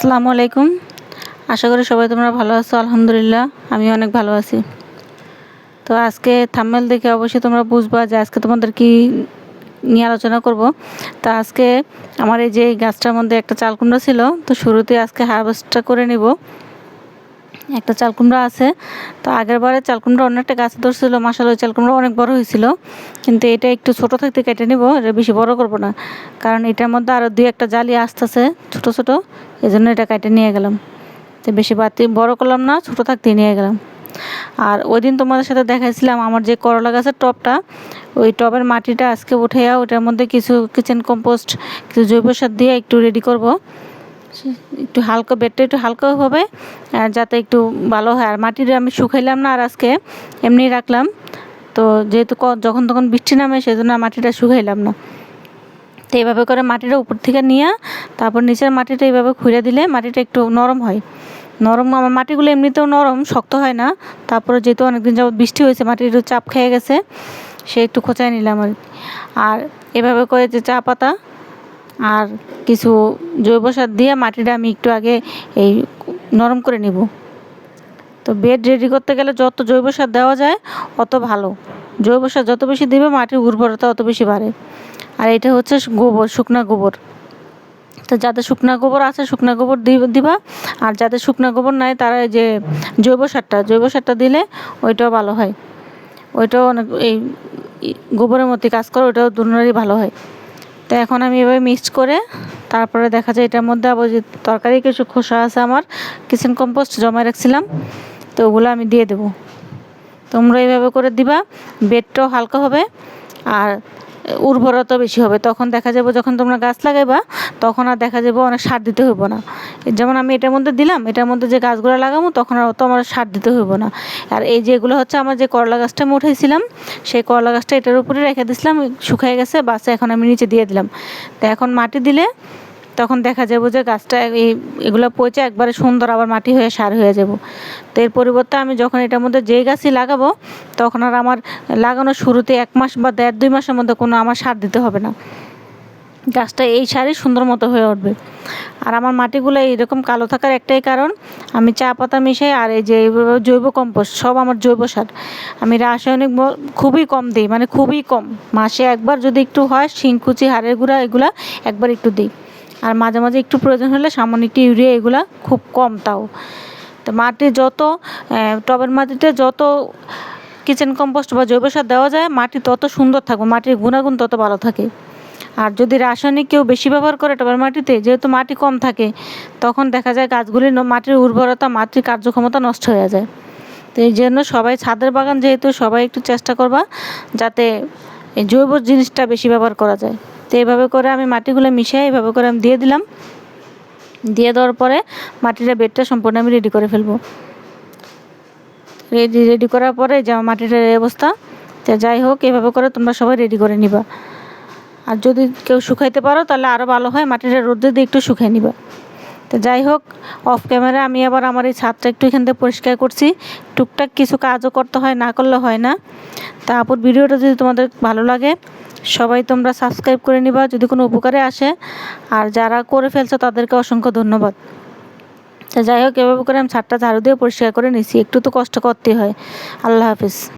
আসসালামু আলাইকুম। আশা করি সবাই তোমরা ভালো আছো, আলহামদুলিল্লাহ, আমি অনেক ভালো আছি। তো আজকে থাম্মেল দেখে অবশ্যই তোমরা বুঝবা যে আজকে তোমাদের কি নিয়ে আলোচনা করব। তো আজকে আমার এই যে গাছটার মধ্যে একটা চাল কুমড়া ছিল, তো শুরুতে আজকে হারভেস্টটা করে নিব। একটা চাল কুমড়া আছে। তো আগের বারে চাল কুমড়া অন্য গাছে ধরছিল মাসাল ওই চাল কুমড়া অনেক বড় হয়েছিল। কিন্তু এটা একটু ছোট থাকতে কেটে নিব, এটা বেশি বড় করব না। কারণ এটার মধ্যে আরও দুই একটা জালি আসতেছে ছোট ছোট এই জন্য এটা কেটে নিয়ে গেলাম। তো বেশি বাতি বড় করলাম না, ছোট থাকতেই নিয়ে গেলাম। আর ওই দিন তোমাদের সাথে দেখাইছিলাম আমার যে করলা গাছের টবটা ওই টবের মাটিটা আজকে উঠে ওইটার মধ্যে কিছু কিচেন কম্পোস্ট কিছু জৈব সার দিয়ে একটু রেডি করব। একটু হালকা বেডটা একটু হালকা হবে, আর যাতে একটু ভালো হয়। আর মাটিটা আমি শুকাইলাম না আর আজকে, এমনি রাখলাম। তো যেহেতু যখন তখন বৃষ্টি নামে সেই জন্য মাটিটা শুকাইলাম না। তো এইভাবে করে মাটিটা উপর থেকে নিয়ে, তারপর নিচের মাটিটা এইভাবে খুঁড়ে দিলে মাটিটা একটু নরম হয়। নরম আমার মাটিগুলো এমনিতেও নরম, শক্ত হয় না। তারপরে যেহেতু অনেকদিন যাবত বৃষ্টি হয়েছে, মাটির একটু চাপ খেয়ে গেছে, সে একটু খোঁচায় নিলাম আর আর এভাবে করে যে চা পাতা আর কিছু জৈব সার দিয়ে মাটিটা আমি একটু আগে এই নরম করে নিব। তো বেড রেডি করতে গেলে যত জৈব সার দেওয়া যায়, অত ভালো। জৈব সার যত বেশি দিবে, মাটির উর্বরতা অত বেশি বাড়ে। আর এটা হচ্ছে গোবর, শুকনা গোবর। তো যাদের শুকনা গোবর আছে, শুকনা গোবর দিবা। আর যাদের শুকনা গোবর নাই, তারা যে জৈব সারটা জৈব সারটা দিলে ওইটাও ভালো হয়। ওইটাও অনেক এই গোবরের মধ্যে কাজ করে, ওইটাও দুনারই ভালো হয়। তো এখন আমি এভাবে মিক্স করে তারপরে দেখা যায় এটার মধ্যে আবার তরকারি কিছু খোসা আছে আমার কিচেন কম্পোস্ট জমা রাখছিলাম, তো ওগুলো আমি দিয়ে দেবো। তোমরা এইভাবে করে দিবা, বেডটাও হালকা হবে আর উর্বরতা বেশি হবে। তখন দেখা যাবে যখন তোমরা গাছ লাগাইবা, তখন আর দেখা যাবে অনেক সার দিতে হইব না। যেমন আমি এটার মধ্যে দিলাম, এটার মধ্যে যে গাছগুলো লাগাবো, তখন আর অত আমার সার দিতে হইব না। আর এই যেগুলো হচ্ছে আমার যে করলা গাছটা আমি উঠেছিলাম সেই করলা গাছটা এটার উপরে রেখে দিছিলাম, শুকিয়ে গেছে, বাসে এখন আমি নিচে দিয়ে দিলাম। তো এখন মাটি দিলে তখন দেখা যাব যে গাছটা এগুলো পচে একবারে সুন্দর আবার মাটি হয়ে সার হয়ে যাব। তো এর পরিবর্তে আমি যখন এটার মধ্যে যেই গাছই লাগাবো, তখন আর আমার লাগানোর শুরুতে এক মাস বা দেড় দুই মাসের মধ্যে কোনো আমার সার দিতে হবে না। গাছটা এই সারই সুন্দর মতো হয়ে উঠবে। আর আমার মাটিগুলো এইরকম কালো থাকার একটাই কারণ, আমি চা পাতা মিশাই আর এই যে জৈব কম্পোস্ট, সব আমার জৈব সার। আমি রাসায়নিক খুবই কম দিই মানে খুবই কম। মাসে একবার যদি একটু হয়, শিংকুচি, হাড়ের গুঁড়া, এগুলা একবার একটু দিই। আর মাঝে মাঝে একটু প্রয়োজন হলে সামান্য একটু ইউরিয়া, এগুলা খুব কম তাও। তো মাটি যত টবের মাটিতে যত কিচেন কম্পোস্ট বা জৈব সার দেওয়া যায়, মাটি তত সুন্দর থাকবে, মাটির গুণাগুণ তত ভালো থাকে। আর যদি রাসায়নিক কেউ বেশি ব্যবহার করে টবের মাটিতে, যেহেতু মাটি কম থাকে, তখন দেখা যায় গাছগুলির মাটির উর্বরতা, মাটির কার্যক্ষমতা নষ্ট হয়ে যায়। তো এই জন্য সবাই ছাদের বাগান যেহেতু সবাই একটু চেষ্টা করবা যাতে জৈব জিনিসটা বেশি ব্যবহার করা যায়। তো এইভাবে করে আমি মাটিগুলো মিশিয়ে এইভাবে করে আমি দিয়ে দিলাম। দিয়ে দেওয়ার পরে মাটিটা বেডটা সম্পূর্ণ আমি রেডি করে ফেলব। রেডি রেডি করার পরে যে মাটিটার অবস্থা, তো যাই হোক, এভাবে করে তোমরা সবাই রেডি করে নিবা। আর যদি কেউ শুকাইতে পারো, তাহলে আরও ভালো হয়। মাটিটা রোদে দিয়ে একটু শুকিয়ে নিবা। তো যাই হোক অফ ক্যামেরা আমি আবার আমার এই ছাদটা একটু এখান থেকে পরিষ্কার করছি। টুকটাক কিছু কাজও করতে হয়, না করলে হয় না। তা আপুর ভিডিওটা যদি তোমাদের ভালো লাগে, সবাই তোমরা সাবস্ক্রাইব করে নিবা যদি কোনো উপকারে আসে। আর যারা করে ফেলছো, তাদেরকে অসংখ্য ধন্যবাদ। তা যাই হোক, এভাবে করে আমি ছাদটা ঝাড়ু দিয়ে পরিষ্কার করে নিছি। একটু তো কষ্ট করতেই হয়। আল্লাহ হাফিজ।